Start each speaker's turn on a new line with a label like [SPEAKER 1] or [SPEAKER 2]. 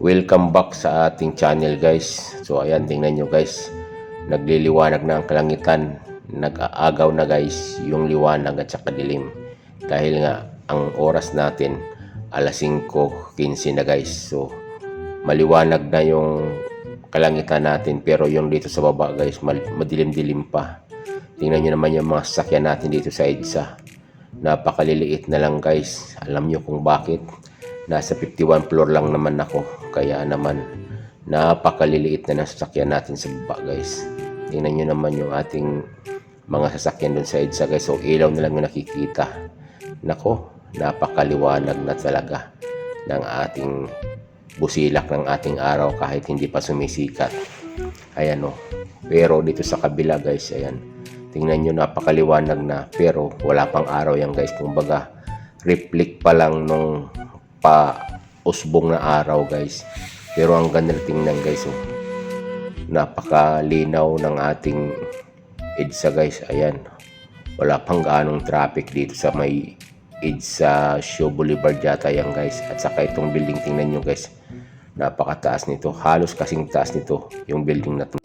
[SPEAKER 1] Welcome back sa ating channel guys. So ayan, tingnan nyo guys. Nagliliwanag na ang kalangitan. Nag-aagaw na guys yung liwanag at saka dilim. Dahil nga ang oras natin alas 5.15 na guys. So maliwanag na yung kalangitan natin pero yung dito sa baba guys madilim-dilim pa. Tingnan nyo naman yung mga sasakyan natin dito sa EDSA. Napakaliliit na lang guys. Alam nyo kung bakit. Nasa 51 floor lang naman ako. Kaya naman, napakaliliit na ng sasakyan natin sa baba guys. Tingnan nyo naman yung ating mga sasakyan dun sa EDSA guys. So ilaw na lang yung nakikita. Nako, napakaliwanag na talaga ng ating busilak ng ating araw kahit hindi pa sumisikat. Ayan o. Pero dito sa kabila guys, ayan. Tingnan nyo napakaliwanag na pero wala pang araw yan guys. Kumbaga, reflect pa lang nung pa usbong na araw guys. Pero ang ganda tingnan guys oh. Napakalinaw ng ating EDSA guys. Ayan. Wala pang ganong traffic dito sa may EDSA Show Boulevard yata yan guys. At saka itong building tingnan nyo guys. Napakataas nito. Halos kasing taas nito yung building na to.